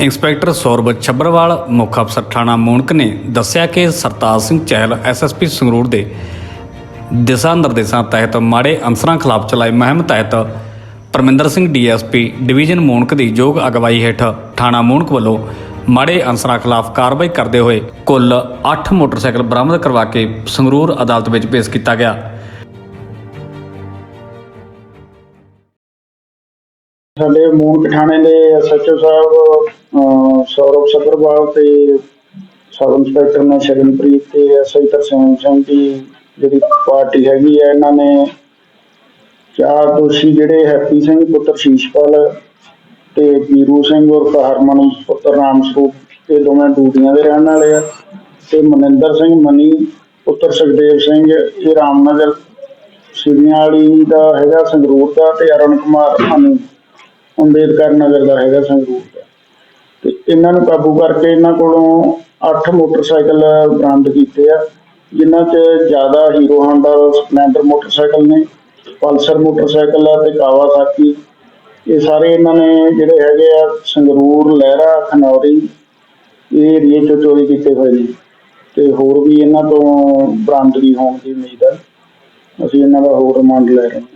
Inspector Saurabh ਛੱਬਰਵਾਲ, ਮੁੱਖ ਅਫਸਰ ਥਾਣਾ ਮੂਣਕ ਨੇ ਦੱਸਿਆ ਕਿ ਸਰਤਾਜ ਸਿੰਘ ਚਹਿਲ ਐਸਐਸਪੀ ਸੰਗਰੂਰ ਦੇ ਦਿਸ਼ਾ ਨਿਰਦੇਸ਼ਾਂ ਤਹਿਤ ਮਾੜੇ ਅਨਸਰਾਂ ਖਿਲਾਫ ਚਲਾਈ ਮੁਹਿੰਮ ਤਹਿਤ ਪਰਮਿੰਦਰ ਸਿੰਘ ਡੀਐਸਪੀ ਡਿਵੀਜ਼ਨ ਮੂਣਕ ਦੀ ਯੋਗ ਅਗਵਾਈ ਹੇਠ ਥਾਣਾ ਮੂਣਕ ਵੱਲੋਂ ਮਾੜੇ ਅਨਸਰਾਂ ਖਿਲਾਫ ਕਾਰਵਾਈ ਕਰਦੇ ਹੋਏ ਕੁੱਲ 8 ਮੋਟਰਸਾਈਕਲ ਬਰਾਮਦ ਕਰਵਾ ਕੇ ਸੰਗਰੂਰ ਅਦਾਲਤ ਵਿੱਚ ਪੇਸ਼ ਕੀਤਾ ਗਿਆ। ਸਾਡੇ ਮੂਨ ਪਠਾਣੇ ਦੇ ਐਸਐਚਓ ਸਾਹਿਬ ਅਹ, ਸੌਰਵ ਸੱਭਰਵਾਲ ਤੇ ਸਬ ਇੰਸਪੈਕਟਰ ਨੇ ਸ਼ਗਨਪ੍ਰੀਤ ਤੇ ਐਸਆਈ ਤਰਸੇਮ ਸਿੰਘ ਦੀ ਜਿਹੜੀ ਪਾਰਟੀ ਹੈਗੀ ਹੈ ਇਹਨਾਂ ਨੇ ਚਾਰ ਦੋਸ਼ੀ ਜਿਹੜੇ ਹੈਪੀ ਸਿੰਘ ਪੁੱਤਰ ਸ਼ੀਸ਼ਪਾਲ ਤੇ ਵੀਰੂ ਸਿੰਘ ਉਰਫ ਹਰਮਨ ਪੁੱਤਰ ਰਾਮ ਸਰੂਪ ਇਹ ਦੋਵੇਂ ਡੂਟੀਆਂ ਦੇ ਰਹਿਣ ਵਾਲੇ ਆ। ਤੇ ਮਨਿੰਦਰ ਸਿੰਘ ਮਨੀ ਪੁੱਤਰ ਸੁਖਦੇਵ ਸਿੰਘ ਇਹ ਰਾਮਨਗਰ ਸਿਵਿਆਂ ਵਾਲੀ ਦਾ ਹੈਗਾ ਸੰਗਰੂਰ ਦਾ ਤੇ ਅਰੁਣ ਕੁਮਾਰ ਅਨੂ। ਅੰਬੇਦਕਰ ਨਗਰ ਦਾ ਹੈਗਾ ਸੰਗਰੂਰ ਦਾ। ਤੇ ਇਹਨਾਂ ਨੂੰ ਕਾਬੂ ਕਰਕੇ ਇਹਨਾਂ ਕੋਲੋਂ 8 ਮੋਟਰਸਾਈਕਲ ਬਰਾਮਦ ਕੀਤੇ ਆ, ਜਿਨ੍ਹਾਂ 'ਚ ਜ਼ਿਆਦਾ ਹੀਰੋ ਹਾਂਡਾ, ਸਪਲੈਂਡਰ ਮੋਟਰਸਾਈਕਲ ਨੇ, ਪਲਸਰ ਮੋਟਰਸਾਈਕਲ ਆ ਤੇ ਕਾਵਾਸਾਕੀ ਇਹ ਸਾਰੇ ਇਹਨਾਂ ਨੇ ਜਿਹੜੇ ਹੈਗੇ ਆ ਸੰਗਰੂਰ, ਲਹਿਰਾ, ਖਨੌਰੀ, ਇਹ ਏਰੀਏ 'ਚੋਂ ਚੋਰੀ ਕੀਤੇ ਹੋਏ ਨੇ। ਤੇ ਹੋਰ ਵੀ ਇਹਨਾਂ ਤੋਂ ਬਰਾਮਦਗੀ ਹੋਣ ਦੀ ਉਮੀਦ ਹੈ ਅਸੀਂ ਇਹਨਾਂ ਦਾ ਹੋਰ ਰਿਮਾਂਡ ਲੈ ਰਹੇ ਹਾਂ।